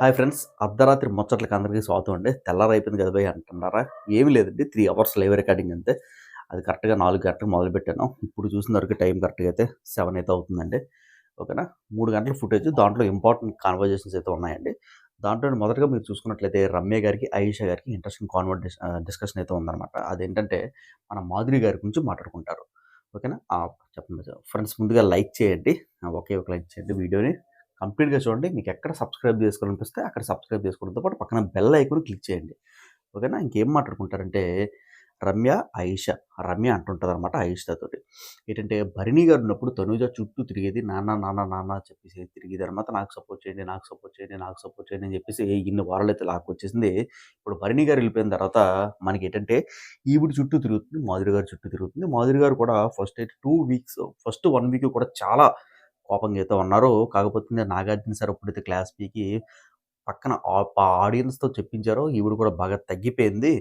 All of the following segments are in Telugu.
హాయ్ ఫ్రెండ్స్ అర్ధరాత్రి ముచ్చట్లకి అందరికీ స్వాగతం అండి. తెల్లారి అయిపోయింది కదా భయ్ అంటున్నారా? ఏమి లేదండి త్రీ అవర్స్ లైవ్ రికార్డింగ్ అంతే. అది కరెక్ట్గా నాలుగు గంటలకు మొదలు పెట్టాను ఇప్పుడు చూసిన వరకు టైం కరెక్ట్గా అయితే సెవెన్ అయితే అవుతుందండి. ఓకేనా? మూడు గంటల ఫుటేజ్ దాంట్లో ఇంపార్టెంట్ కాన్వర్జేషన్స్ అయితే ఉన్నాయండి. దాంట్లో మొదటగా మీరు చూసుకున్నట్లయితే రమ్య గారికి ఆయిషా గారికి ఇంట్రెస్టింగ్ కాన్వర్ట్ డిస్కషన్ అయితే ఉందన్నమాట. అదేంటంటే మన మాధురి గారి గురించి మాట్లాడుకుంటారు. ఓకేనా? చెప్పండి. ఫ్రెండ్స్ ముందుగా లైక్ చేయండి. ఒకే ఒక లైక్ చేయండి వీడియోని. కంప్లీట్గా చూడండి. మీకు ఎక్కడ సబ్స్క్రైబ్ చేసుకోవాలనిపిస్తే అక్కడ సబ్స్క్రైబ్ చేసుకోవడంతో పాటు పక్కన బెల్ ఐకాన్ క్లిక్ చేయండి. ఓకేనా? ఇంకేం మాట్లాడుకుంటారంటే రమ్య ఆయిష. రమ్య అంటుంటుంది అనమాట ఆయిషతోటి ఏంటంటే భరణి గారు ఉన్నప్పుడు తనుజ చుట్టూ తిరిగేది నాన్న నాన్న నాన్న చెప్పేసి తిరిగేది అనమాట నాకు సపోర్ట్ చేయండి నాకు సపోర్ట్ చేయండి నాకు సపోర్ట్ చేయండి అని చెప్పేసి ఇన్ని వారాలు అయితే లాక్కొచ్చేసింది. ఇప్పుడు భరణి గారు వెళ్ళిపోయిన తర్వాత మనకి ఏంటంటే ఈవిడ చుట్టూ తిరుగుతుంది మాధురి గారు చుట్టూ తిరుగుతుంది. మాధురి గారు కూడా ఫస్ట్ అయితే two weeks first one week కూడా చాలా కోపంగా అయితే ఉన్నారు కాకపోతే నాగార్జున సార్ ఇప్పుడైతే క్లాస్ పీకి పక్కన ఆడియన్స్తో చెప్పించారో ఈవిడ కూడా బాగా తగ్గిపోయింది.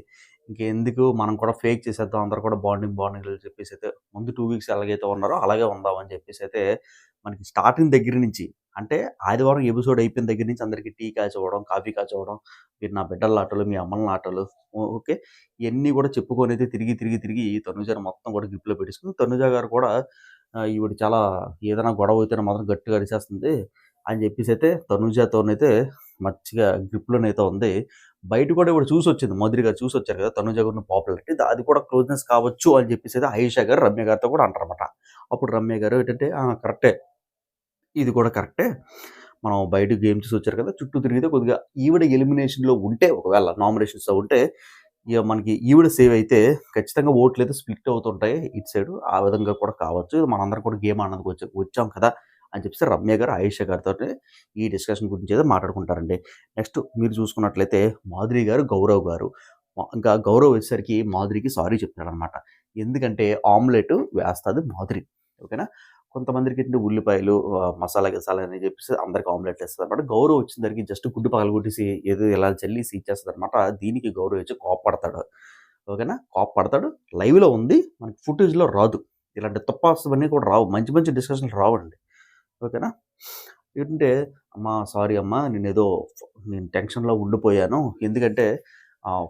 ఇంకెందుకు మనం కూడా ఫేక్ చేసేద్దాం అందరూ కూడా బాండింగ్ బాండింగ్ చెప్పేసి అయితే ముందు టూ వీక్స్ ఎలాగైతే ఉన్నారో అలాగే ఉందామని చెప్పేసి అయితే మనకి స్టార్టింగ్ దగ్గర నుంచి అంటే ఆదివారం ఎపిసోడ్ అయిపోయిన దగ్గర నుంచి అందరికీ టీ కాచివ్వడం కాఫీ కాచివ్వడం మీరు నా బిడ్డల ఆటలు మీ అమ్మల ఆటలు ఓకే? ఇవన్నీ కూడా చెప్పుకొని అయితే తిరిగి తిరిగి తిరిగి తనుజాని మొత్తం కూడా గ్రిప్లో పెట్టేసుకుని తనుజ గారు కూడా ఈవిడ చాలా ఏదైనా గొడవ అయితే మాత్రం గట్టిగా అరిచేస్తుంది అని చెప్పేసి అయితే తనుజతోనైతే మంచిగా గ్రిప్లోనైతే ఉంది. బయట కూడా ఇప్పుడు చూసి వచ్చింది మధురి గారు చూసి వచ్చారు కదా తనుజ గారిని పాపులారిటీ అది కూడా క్లోజ్నెస్ కావచ్చు అని చెప్పేసి అయితే ఆయిషా గారు రమ్య గారితో కూడా అంటారనమాట అప్పుడు రమ్య గారు ఏంటంటే కరెక్టే. ఇది కూడా కరెక్టే. మనం బయట గేమ్ చూసి వచ్చారు కదా చుట్టూ తిరిగితే కొద్దిగా ఈవిడ ఎలిమినేషన్లో ఉంటే ఒకవేళ నామినేషన్స్లో ఉంటే ఇక మనకి ఈవిడ సేవ్ అయితే ఖచ్చితంగా ఓట్లు అయితే స్ప్లిట్ అవుతుంటాయి ఇటు సైడ్ ఆ విధంగా కూడా కావచ్చు. మనందరం కూడా గేమ్ ఆడడానికి వచ్చి వచ్చాం కదా అని చెప్పేసి రమ్య గారు ఆయుష గారితో ఈ డిస్కషన్ గురించి అయితే మాట్లాడుకుంటారండి. నెక్స్ట్ మీరు చూసుకున్నట్లయితే మాధురి గారు గౌరవ్ గారు. ఇంకా గౌరవ్ వచ్చేసరికి మాధురికి సారీ చెప్తాడనమాట ఎందుకంటే ఆమ్లెట్ వేస్తుంది మాధురి. ఓకేనా? కొంతమందికి ఏంటంటే ఉల్లిపాయలు మసాలా గిసాలా అని చెప్పేసి అందరికి ఆమ్లెట్ వేస్తుంది అనమాట గౌరవ్ వచ్చిన జస్ట్ గుడ్డు పగల కొట్టేసి ఏదో ఇలా చల్లేసి ఇచ్చేస్తుంది అనమాట దీనికి గౌరవ్ వచ్చి కోపడతాడు. ఓకేనా? కోపడతాడు. లైవ్లో ఉంది. మనకి ఫుటేజ్లో రాదు. ఇలాంటి తప్పావన్నీ కూడా రావు. మంచి మంచి డిస్కషన్లు రావండి. ఓకేనా? ఏంటంటే అమ్మా సారీ అమ్మా నేను ఏదో నేను టెన్షన్లో ఉండిపోయాను. ఎందుకంటే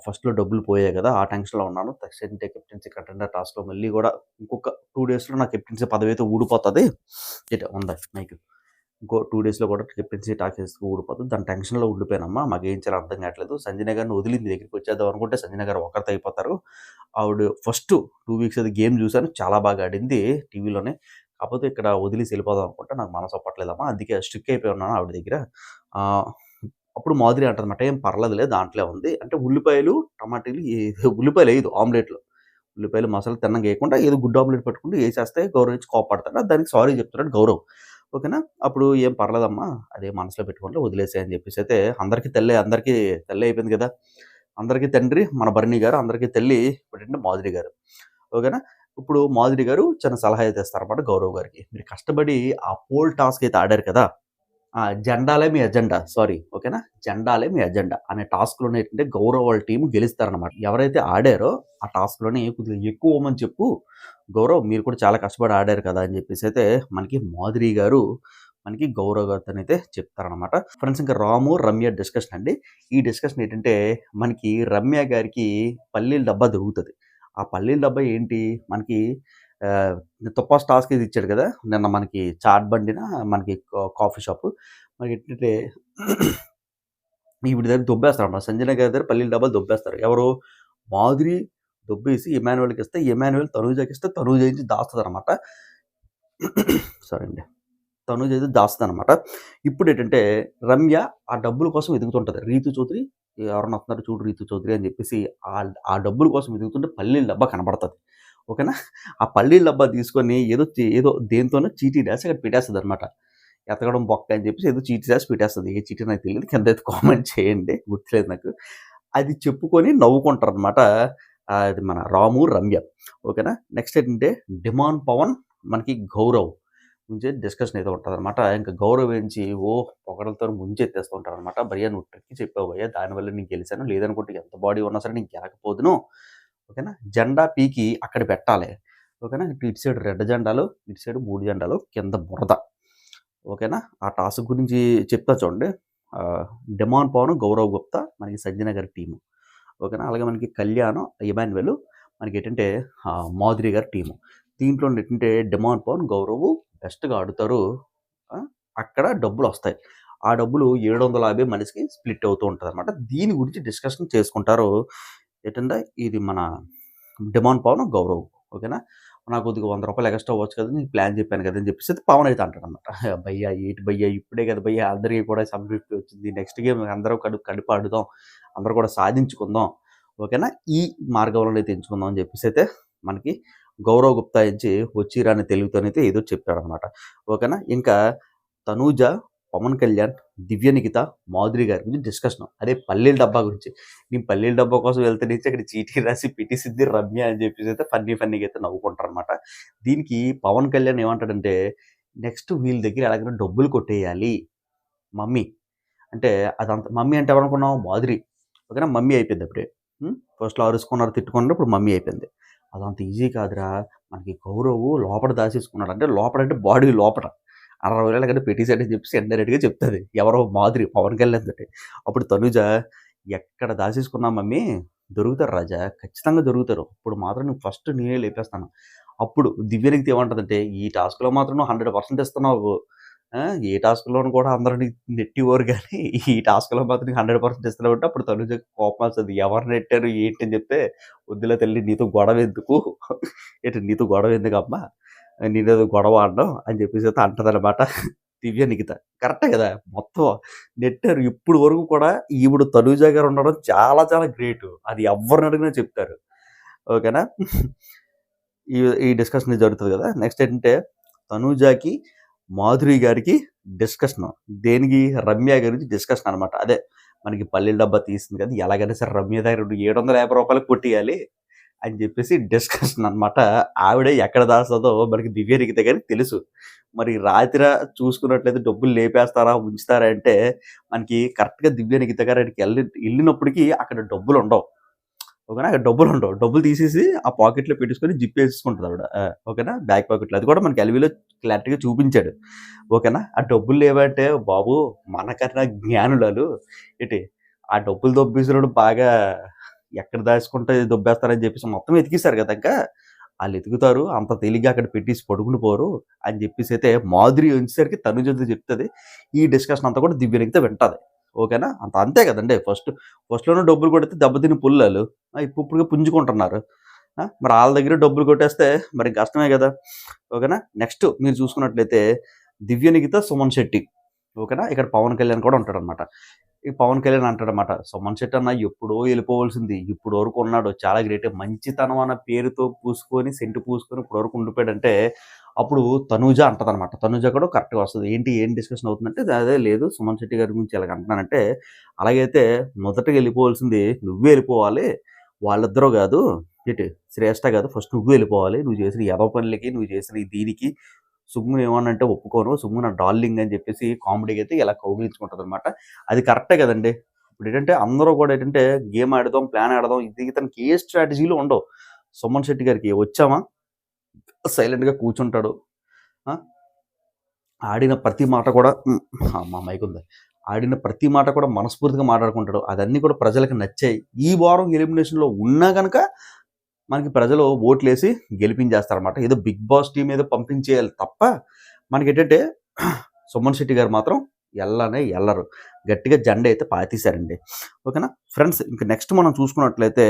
ఫస్ట్లో డబ్బులు పోయాయి కదా! ఆ టెన్షన్లో ఉన్నాను. సెకండ్ కెప్టెన్సీ కంటెండర్ టాస్క్లో మళ్ళీ కూడా ఇంకొక టూ డేస్లో నా కెప్టెన్సీ పదవి అయితే ఊడిపోతుంది. ఇట ఉందా మైక్. ఇంకో టూ డేస్లో కూడా కెప్టెన్సీ టాక్స్ ఊడిపోతుంది. దాని టెన్షన్లో ఉండిపోయానమ్మా. మాకు ఏం చేయాలో అర్థం కావట్లేదు. సంజయ్ గారిని వదిలింది దగ్గరికి వచ్చేద్దాం అనుకుంటే సంజయ్ గారు ఒకరితో అయిపోతారు. ఆవిడ ఫస్ట్ టూ వీక్స్ అది గేమ్ చూశాను. చాలా బాగా ఆడింది టీవీలోనే. కాకపోతే ఇక్కడ వదిలేసి వెళ్ళిపోదాం అనుకుంటే నాకు మనసు అప్పట్లేదమ్మా. అందుకే స్ట్రిక్ అయిపోయి ఉన్నాను ఆవిడ దగ్గర. అప్పుడు మాదిరి అంటుందన్నమాట. ఏం పర్లేదులే దాంట్లో ఉంది. అంటే ఉల్లిపాయలు టమాటీలు ఉల్లిపాయలు వేయదు ఆమ్లెట్లో. ఉల్లిపాయలు మసాలా తిన్నం వేయకుండా ఏదో గుడ్ ఆమ్లెట్ పెట్టుకుంటూ వేసేస్తే గౌరవ్ ఇచ్చి కోపడతాడు దానికి సారీ చెప్తున్నాడు గౌరవ్. ఓకేనా? అప్పుడు ఏం పర్లేదమ్మా అదే మనసులో పెట్టుకుంటే వదిలేసే అని చెప్పేసి అయితే అందరికీ తెల్లే అందరికీ తెల్లే అయిపోయింది కదా. అందరికీ తండ్రి మన భరణి గారు అందరికీ తల్లి ఇప్పుడు మాధురి గారు. ఓకేనా? ఇప్పుడు మాధురి గారు చిన్న సలహా అయితే ఇస్తారన్నమాట గౌరవ్ గారికి. మీరు కష్టపడి ఆ పోల్ టాస్క్ అయితే ఆడారు కదా. జెండాలే మీ ఎజెండా సారీ ఓకేనా? జెండాలే మీ ఎజెండా అనే టాస్క్లోనే ఏంటంటే గౌరవ్ వాళ్ళ టీం గెలుస్తారనమాట ఎవరైతే ఆడారో ఆ టాస్క్లోనే కొద్దిగా ఎక్కువ అని చెప్పు గౌరవ్ మీరు కూడా చాలా కష్టపడి ఆడారు కదా అని చెప్పేసి అయితే మనకి మాధురి గారు మనకి గౌరవ్ గారితో అయితే చెప్తారనమాట ఫ్రెండ్స్ ఇంకా రాము రమ్య డిస్కషన్ అండి. ఈ డిస్కషన్ ఏంటంటే మనకి రమ్య గారికి పల్లీల డబ్బా దొరుకుతుంది. ఆ పల్లీల డబ్బా ఏంటి? మనకి తుప్పాస్ టాస్క్ ఇది ఇచ్చాడు కదా నిన్న మనకి చాట్ బండిన మనకి కాఫీ షాప్. మనకి ఏంటంటే ఈవిడ దగ్గర దొబ్బేస్తారు అన్నమాట సంజన గారి దగ్గర పల్లీల డబ్బాలు దొబ్బేస్తారు. ఎవరు మాధురి దొబ్బేసి ఇమానువల్కి ఇస్తే ఇమానువల్ తనూజకి ఇస్తే తనుజ నుంచి దాస్తుంది అనమాట సారీ అండి. తనుజ అయితే దాస్తుంది అనమాట ఇప్పుడు ఏంటంటే రమ్య ఆ డబ్బుల కోసం ఎదుగుతుంటుంది రీతు చౌదరి ఎవరన్నా వస్తున్నారు చూడు రీతు చౌదరి అని చెప్పేసి ఆ ఆ డబ్బుల కోసం ఎదుగుతుంటే పల్లీల డబ్బా కనబడుతుంది. ఓకేనా? ఆ పల్లీల డబ్బా తీసుకొని ఏదో ఏదో దేంతోనో చీటీ రాసి అక్కడ పెట్టేస్తుంది అనమాట ఎతకడం బొక్క అని చెప్పేసి ఏదో చీటీ రాసి పెట్టేస్తుంది. ఏ చీటీ నాకు తెలియదు. కింద అయితే కామెంట్ చేయండి. గుర్తులేదు నాకు. అది చెప్పుకొని నవ్వుకుంటారు అనమాట అది మన రాము రమ్య. ఓకేనా? నెక్స్ట్ ఏంటంటే డిమాండ్ పవన్ మనకి గౌరవ్. గురించి డిస్కషన్ అయితే ఉంటుంది అనమాట ఇంకా గౌరవ్ ఏంచి ఓ పొగడలతో ముంచెత్తేస్తూ ఉంటారు అనమాట భయ్యా నువ్వు ట్రిక్కి చెప్పావు భయ్యా. దానివల్ల నేను గెలిచాను. లేదనుకుంటే ఎంత బాడీ ఉన్నా సరే నేను గెలకపోదును. ఓకేనా? జెండా పీకి అక్కడ పెట్టాలి. ఓకేనా? ఇటు సైడ్ రెడ్ జెండాలు ఇటు సైడ్ మూడు జెండాలు కింద బురద. ఓకేనా? ఆ టాస్క్ గురించి చెప్తా చూడండి. డెమాన్ పవన్ గౌరవ్ గుప్తా మనకి సంజన గారి టీము. ఓకేనా? అలాగే మనకి కళ్యాణ్ ఇమాన్యువల్ మనకి ఏంటంటే మాధురి గారి టీము. దీంట్లో ఏంటంటే డిమాండ్ పవన్ గౌరవ్ బెస్ట్గా ఆడుతారు. అక్కడ డబ్బులు వస్తాయి. ఆ డబ్బులు ఏడు వందల యాభై మనిషికి స్ప్లిట్ అవుతూ ఉంటుంది అనమాట దీని గురించి డిస్కషన్ చేసుకుంటారు. ఏంటంటే ఇది మన డిమాండ్ పవన్ గౌరవ్ ఓకేనా? నాకు కొద్దిగా వంద రూపాయలు ఎక్స్ట్రా అవ్వచ్చు కదా నీకు ప్లాన్ చెప్పాను కదా అని చెప్పేసి అయితే పవన్ అయితే అంటాడు అనమాట భయ్యా ఏంటి భయ్యా ఇప్పుడే కదా భయ్యా అందరికీ కూడా సబ్ ఫిఫ్టీ వచ్చింది. నెక్స్ట్ గేమ్ అందరూ కడుపు కడుపు ఆడుదాం అందరూ కూడా సాధించుకుందాం ఓకేనా? ఈ మార్గంలో అయితే ఎంచుకుందాం అని చెప్పేసి అయితే మనకి గౌరవ్ గుప్తా నుంచి వచ్చిరాని తెలుగుతోనైతే ఏదో చెప్పాడు అనమాట ఓకేనా? ఇంకా తనూజ పవన్ కళ్యాణ్ దివ్య నిఖిత మాధురి గారి గురించి డిస్కషన్ అదే పల్లెల డబ్బా గురించి. నేను పల్లెల డబ్బా కోసం వెళ్తే నుంచి అక్కడ చీటీ రాసి పిటి సిద్ధి రమ్య అని చెప్పేసి అయితే ఫన్నీ ఫన్నీగా అయితే నవ్వుకుంటారు అనమాట దీనికి పవన్ కళ్యాణ్ ఏమంటాడంటే నెక్స్ట్ వీళ్ళ దగ్గర ఎలాగైనా డబ్బులు కొట్టేయాలి. మమ్మీ. అంటే అదంతా మమ్మీ అంటే ఎవరనుకున్నాం మాధురి. ఓకేనా? మమ్మీ అయిపోయింది అప్పుడే. ఫస్ట్లో అరుసుకున్నారు తిట్టుకున్నారు ఇప్పుడు మమ్మీ అయిపోయింది. అదంత ఈజీ కాదురా. మనకి గౌరవ్ లోపల దాచేసుకున్నాడు. అంటే లోపల అంటే బాడీ లోపల. అరవై వేల కంటే పెట్టేసాడు అని చెప్పేసి ఇండైరెక్ట్గా చెప్తుంది. ఎవరో మాదిరి పవన్ కళ్యాణ్ తోటి. అప్పుడు తనుజ ఎక్కడ దాచేసుకున్నా మమ్మీ? దొరుకుతారు రాజా ఖచ్చితంగా దొరుకుతారు. ఇప్పుడు మాత్రం నువ్వు ఫస్ట్ నేనే లేపేస్తాను. అప్పుడు దివ్యనికి ఏమంటుందంటే ఈ టాస్క్లో మాత్రం హండ్రెడ్ పర్సెంట్ ఇస్తున్నావు. ఏ టాస్క్లోనూ కూడా అందరూ నీకు కానీ ఈ టాస్క్లో మాత్రం హండ్రెడ్ పర్సెంట్ ఇస్తున్నావు. అంటే అప్పుడు తనుజ కోపం వస్తుంది. ఎవరు నెట్టారు ఏంటి అని చెప్తే వద్దులే తల్లి నీతో గొడవ ఎందుకు? ఏంటి నీతో గొడవ ఎందుకు అమ్మా నేనేదో గొడవ ఆడడం అని చెప్పేసి అయితే అంటదన్నమాట దివ్య నిఖిత. కరెక్టే కదా? మొత్తం నెట్టారు ఇప్పుడు వరకు కూడా ఈవిడు తనుజ గారు ఉండడం చాలా చాలా గ్రేట్. అది ఎవరిని అడిగినా చెప్తారు. ఓకేనా? ఈ ఈ డిస్కషన్ జరుగుతుంది కదా? నెక్స్ట్ ఏంటంటే తనూజాకి మాధురి గారికి డిస్కషన్. దేనికి? రమ్య గురించి డిస్కషన్ అనమాట అదే మనకి పల్లెల డబ్బా తీసింది కదా? ఎలాగైనా సరే రమ్య దగ్గర ఏడు వందల యాభై రూపాయలు కొట్టియాలి. అని చెప్పేసి డిస్కషన్ అనమాట ఆవిడ ఎక్కడ దాస్తుందో మనకి దివ్యరికి దగ్గర తెలుసు. మరి రాత్రి చూసుకున్నట్లయితే డబ్బులు లేపేస్తారా ఉంచుతారా అంటే మనకి కరెక్ట్గా దివ్యనికి దగ్గర వెళ్ళి వెళ్ళినప్పటికీ అక్కడ డబ్బులు ఉండవు. ఓకేనా? అక్కడ డబ్బులు ఉండవు. డబ్బులు తీసేసి ఆ పాకెట్లో పెట్టేసుకొని జిప్ వేసేసుకుంటుంది ఆవిడ. ఓకేనా? బ్యాక్ పాకెట్లో అది కూడా మనకి ఎల్వీలో క్లారిటీగా చూపించాడు. ఓకేనా? ఆ డబ్బులు లేవంటే బాబు మనకన్నా జ్ఞానులాలు ఏంటి? ఆ డబ్బులు దొబ్బేసినప్పుడు బాగా ఎక్కడ దాచుకుంటే దొబ్బేస్తారని చెప్పేసి మొత్తం ఎతికిస్తారు కదా ఇంకా. వాళ్ళు ఎతుకుతారు అంత తేలిగ్గా అక్కడ పెట్టేసి పడుకుని పోరు అని చెప్పేసి అయితే మాధురి వచ్చేసరికి తను చదువు చెప్తుంది. ఈ డిస్కషన్ అంతా కూడా దివ్యనికితే వింటుంది. ఓకేనా? అంత అంతే కదండి. ఫస్ట్ ఫస్ట్లోనే డబ్బులు కొడితే దెబ్బతిని పుల్లలు. ఆ, ఇప్పుడు పుంజుకుంటున్నారు. ఆ, మరి వాళ్ళ దగ్గర డబ్బులు కొట్టేస్తే మరి కష్టమే కదా. ఓకేనా? నెక్స్ట్ మీరు చూసుకున్నట్లయితే దివ్యనిగిత సుమన్ శెట్టి. ఓకేనా? ఇక్కడ పవన్ కళ్యాణ్ కూడా ఉంటాడు అనమాట ఈ పవన్ కళ్యాణ్ అంటాడనమాట సుమన్ శెట్టి అన్న ఎప్పుడో వెళ్ళిపోవాల్సింది. ఇప్పుడు వరకు ఉన్నాడు. చాలా గ్రేట్ మంచితనం అన్న పేరుతో పూసుకొని సెంటు పూసుకొని ఇప్పుడు వరకు ఉండిపోయాడంటే అప్పుడు తనూజ అంటదనమాట తనూజ కూడా కరెక్ట్గా వస్తుంది. ఏంటి? ఏం డిస్కషన్ అవుతుందంటే అదే లేదు. సుమన్ శెట్టి గారి గురించి ఎలాగ అంటున్నానంటే అలాగైతే మొదటగా వెళ్ళిపోవాల్సింది నువ్వే వెళ్ళిపోవాలి. వాళ్ళిద్దరూ కాదు ఇటు శ్రేష్ట కాదు. ఫస్ట్ నువ్వు వెళ్ళిపోవాలి. నువ్వు చేసిన ఎదవ పనులకి నువ్వు చేసిన దీనికి సుమ్మును ఏమన్నంటే ఒప్పుకోను సుమ్ము నా డార్లింగ్ అని చెప్పేసి కామెడీకి అయితే ఇలా కౌగిలించుకుంటుంది అనమాట అది కరెక్టే కదండి. ఇప్పుడు ఏంటంటే అందరూ కూడా ఏంటంటే గేమ్ ఆడదాం ప్లాన్ ఆడదాం ఇది తనకి ఏ స్ట్రాటజీలు ఉండవు. సుమన్ శెట్టి గారికి వచ్చామా? సైలెంట్గా కూర్చుంటాడు. ఆడిన ప్రతి మాట కూడా మా మైక్ ఉంది. ఆడిన ప్రతి మాట కూడా మనస్ఫూర్తిగా మాట్లాడుకుంటాడు. అదన్నీ కూడా ప్రజలకు నచ్చాయి. ఈ వారం ఎలిమినేషన్లో ఉన్నా కనుక మనకి ప్రజలు ఓట్లేసి గెలిపించేస్తారనమాట ఏదో బిగ్ బాస్ టీం ఏదో పంపించేయాలి తప్ప మనకి ఏంటంటే సుమన్ శెట్టి గారు మాత్రం ఎల్లనే ఎల్లరు. గట్టిగా జెండా అయితే పాతీశారండి ఓకేనా? ఫ్రెండ్స్ ఇంకా నెక్స్ట్ మనం చూసుకున్నట్లయితే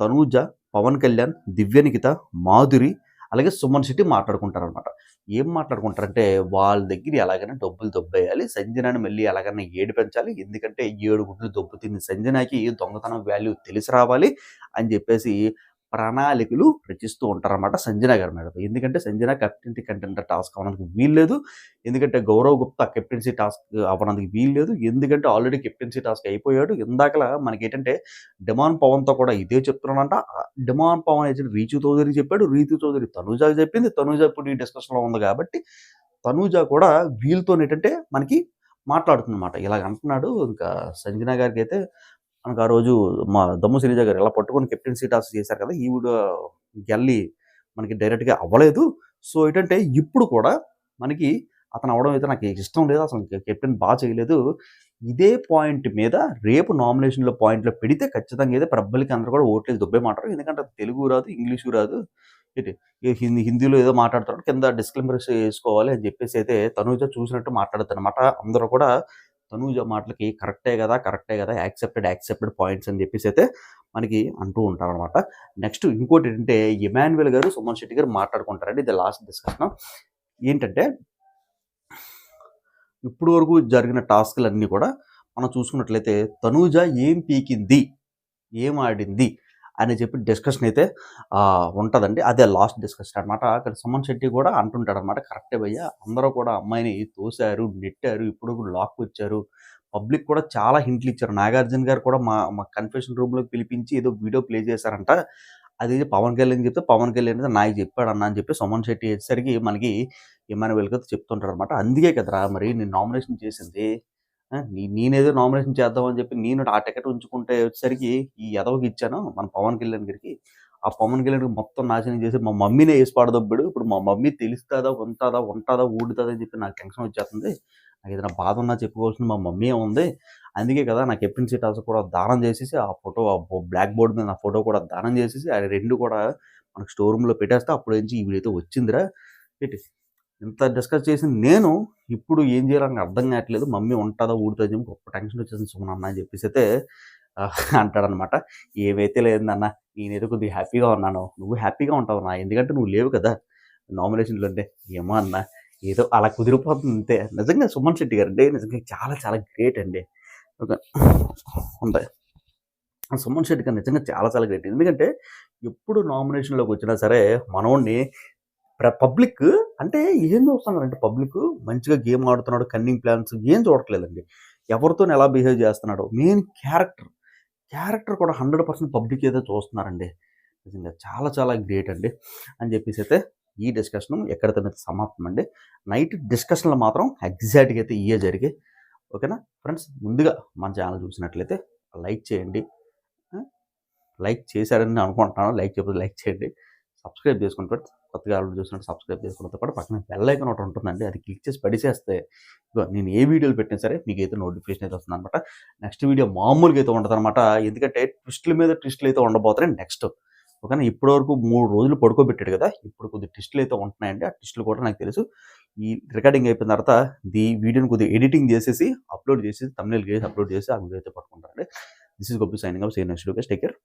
తనూజ పవన్ కళ్యాణ్ దివ్యనికిత మాధురి అలాగే సుమన్ శెట్టి మాట్లాడుకుంటారనమాట ఏం మాట్లాడుకుంటారంటే వాళ్ళ దగ్గర ఎలాగైనా డబ్బులు దొబ్బేయాలి సంజనాని మళ్ళీ ఎలాగైనా ఏడు పెంచాలి ఎందుకంటే ఏడు గుడ్లు దొబ్బుతుంది సంజనాకి దొంగతనం వాల్యూ తెలిసి రావాలి అని చెప్పేసి ప్రణాళికలు రచిస్తూ ఉంటారన్నమాట సంజన గారి మీద. ఎందుకంటే సంజన కెప్టెన్సీ కంటెంట్ టాస్క్ అవ్వడానికి వీల్లేదు. ఎందుకంటే గౌరవ్ గుప్తా కెప్టెన్సీ టాస్క్ అవ్వడానికి వీల్లేదు. ఎందుకంటే ఆల్రెడీ కెప్టెన్సీ టాస్క్ అయిపోయాడు. ఇందాకలా మనకి ఏంటంటే డిమాన్ పవన్తో కూడా ఇదే చెప్తున్నానంట. ఆ డిమాన్ పవన్ ఏజెంట్ రీచు చౌదరి చెప్పాడు. రీతు చౌదరి తనూజాకి చెప్పింది. తనూజ ఇప్పుడు ఈ డిస్కషన్లో ఉంది కాబట్టి తనూజ కూడా వీళ్ళతో ఏంటంటే మనకి మాట్లాడుతుందన్నమాట. ఇలాగ అంటున్నాడు. ఇంకా సంజన గారికి అయితే మనకు ఆ రోజు మా దమ్ము సిరీజా గారు ఇలా పట్టుకొని కెప్టెన్సీ టాస్క్ చేశారు కదా ఈవిడ గెల్లి మనకి డైరెక్ట్గా అవ్వలేదు. సో ఏంటంటే ఇప్పుడు కూడా మనకి అతను అవడం అయితే నాకు ఇష్టం లేదు అసలు కెప్టెన్ బాగా చేయలేదు. ఇదే పాయింట్ మీద రేపు నామినేషన్లో పాయింట్లో పెడితే ఖచ్చితంగా అయితే ప్రబ్బలికి అందరూ కూడా ఓట్లేదు దుబ్బే మాట్లాడరు ఎందుకంటే తెలుగు రాదు ఇంగ్లీషు రాదు. హిందీ హిందీలో ఏదో మాట్లాడతారు కింద డిస్క్లైమర్స్ వేసుకోవాలి అని చెప్పేసి అయితే తనుజ చూసినట్టు మాట్లాడుతారు అందరూ కూడా తనూజ మాటలకి కరెక్టే కదా కరెక్టే కదా యాక్సెప్టెడ్ యాక్సెప్టెడ్ పాయింట్స్ అని చెప్పేసి అయితే మనకి అంటూ ఉంటారనమాట నెక్స్ట్ ఇంకోటి ఏంటంటే ఇమాన్యువల్ గారు సుమన్ శెట్టి గారు మాట్లాడుకుంటారండి. ఇది లాస్ట్ డిస్కషన్. ఏంటంటే ఇప్పుడు వరకు జరిగిన టాస్క్లన్నీ కూడా మనం చూసుకున్నట్లయితే తనూజ ఏం పీకింది ఏం ఆడింది అని చెప్పి డిస్కషన్ అయితే ఉంటుందండి. అదే లాస్ట్ డిస్కషన్ అనమాట అక్కడ సుమన్ శెట్టి కూడా అంటుంటాడు అనమాట కరెక్టే భయ్య అందరూ కూడా అమ్మాయిని తోశారు నెట్టారు ఇప్పుడు లాక్ వచ్చారు. పబ్లిక్ కూడా చాలా హింట్లు ఇచ్చారు. నాగార్జున గారు కూడా మా మా కన్ఫెషన్ రూమ్లోకి పిలిపించి ఏదో వీడియో ప్లే చేశారంట. అది పవన్ కళ్యాణ్ చెప్తే పవన్ కళ్యాణ్ అయితే నాకు చెప్పాడు అన్న అని చెప్పి సుమన్ శెట్టి వచ్చేసరికి మనకి ఏమైనా గారు చెప్తుంటాడు అనమాట అందుకే కదరా మరి నేను నామినేషన్ చేసింది. నేనేదో నామినేషన్ చేద్దామని చెప్పి నేను ఆ టికెట్ ఉంచుకుంటే వచ్చేసరికి ఈ ఎదవకి ఇచ్చాను మన పవన్ కళ్యాణ్ గారికి. ఆ పవన్ కళ్యాణ్ మొత్తం నాశనం చేసి మా మమ్మీనే వేసి పాడదొబ్బడు. ఇప్పుడు మా మమ్మీ తెలుస్తుందా ఉంటుందా ఉంటుందా ఊడుతుందా అని చెప్పి నాకు టెన్షన్ వచ్చేస్తుంది. నాకు ఏదైనా బాధ ఉన్నా చెప్పుకోవాల్సింది మా మమ్మీ ఉంది అందుకే కదా నాకు కెప్టెన్ సీట్ కూడా దానం చేసేసి ఆ ఫోటో ఆ బ్లాక్ బోర్డ్ మీద నా ఫోటో కూడా దానం చేసేసి ఆ రెండు కూడా మనకు స్టోర్ రూమ్లో పెట్టేస్తే అప్పుడు నుంచి వీడైతే వచ్చిందిరా. పెట్టి ఇంత డిస్కస్ చేసింది నేను ఇప్పుడు ఏం చేయాలని అర్థం కావట్లేదు. మమ్మీ ఉంటుందా ఊడుతుందా చెప్పి గొప్ప టెన్షన్ వచ్చేసింది సుమన్ అన్న అని చెప్పేసి అయితే అంటాడనమాట. ఏమైతే లేదన్న నేనేదో కొద్దిగా హ్యాపీగా ఉన్నాను. నువ్వు హ్యాపీగా ఉంటావు నా ఎందుకంటే నువ్వు లేవు కదా. నామినేషన్లో అంటే ఏమో అన్న. ఏదో అలా కుదిరిపోతుంది అంతే. నిజంగా సుమన్ శెట్టి గారు అంటే నిజంగా చాలా చాలా గ్రేట్ అండి. ఉంటాయి. సుమన్ శెట్టి గారు నిజంగా చాలా చాలా గ్రేట్ ఎందుకంటే ఎప్పుడు నామినేషన్లోకి వచ్చినా సరే మనోడిని పబ్లిక్ అంటే ఏం చూస్తున్నారంటే పబ్లిక్ మంచిగా గేమ్ ఆడుతున్నాడు కన్నింగ్ ప్లాన్స్ ఏం చూడట్లేదండి. ఎవరితో ఎలా బిహేవ్ చేస్తున్నాడు మెయిన్ క్యారెక్టర్ క్యారెక్టర్ కూడా హండ్రెడ్ పర్సెంట్ పబ్లిక్ ఏదో చూస్తున్నారండి. నిజంగా చాలా చాలా గ్రేట్ అండి. అని చెప్పేసి అయితే ఈ డిస్కషన్ ఎక్కడితో సమాప్తం అండి నైట్ డిస్కషన్లో మాత్రం ఎగ్జాక్ట్గా అయితే ఇయే జరిగాయి. ఓకేనా? ఫ్రెండ్స్ ముందుగా మన ఛానల్ చూసినట్లయితే లైక్ చేయండి. లైక్ చేశారని నేను అనుకుంటున్నాను. లైక్ చెప్పి లైక్ చేయండి. సబ్స్క్రైబ్ చేసుకుని ఫ్రెండ్స్ కొత్తగా ఆల్రెడీ చూసినట్టు సబ్స్క్రైబ్ చేసుకున్నతో పాటు పక్కన బెల్ ఒకటి ఉంటుందండి. అది క్లిక్ చేసి పడిసేస్తే ఇదిగో నేను ఏ వీడియోలు పెట్టినా సరే మీకు అయితే నోటిఫికేషన్ అయితే వస్తుంది అనమాట నెక్స్ట్ వీడియో మామూలుగా అయితే ఉంటుంది అనమాట ఎందుకంటే ట్విస్టుల మీద ట్విస్టులు అయితే ఉండబోతున్నాయి. నెక్స్ట్ ఓకేనా? ఇప్పటి వరకు మూడు రోజులు పడుకోబెట్టాడు కదా? ఇప్పుడు కొద్ది ట్విస్టులు అయితే ఉంటున్నాయండి. ఆ ట్విస్టులు కూడా నాకు తెలుసు. ఈ రికార్డింగ్ అయిపోయిన తర్వాత ఈ వీడియోని కొద్దిగా ఎడిటింగ్ చేసేసి అప్లోడ్ చేసి తమిళ చేసి అప్లోడ్ చేసి ఆ వీడియో అయితే పట్టుకుంటారండి దిస్ ఇస్ గొప్ప signing up see next take care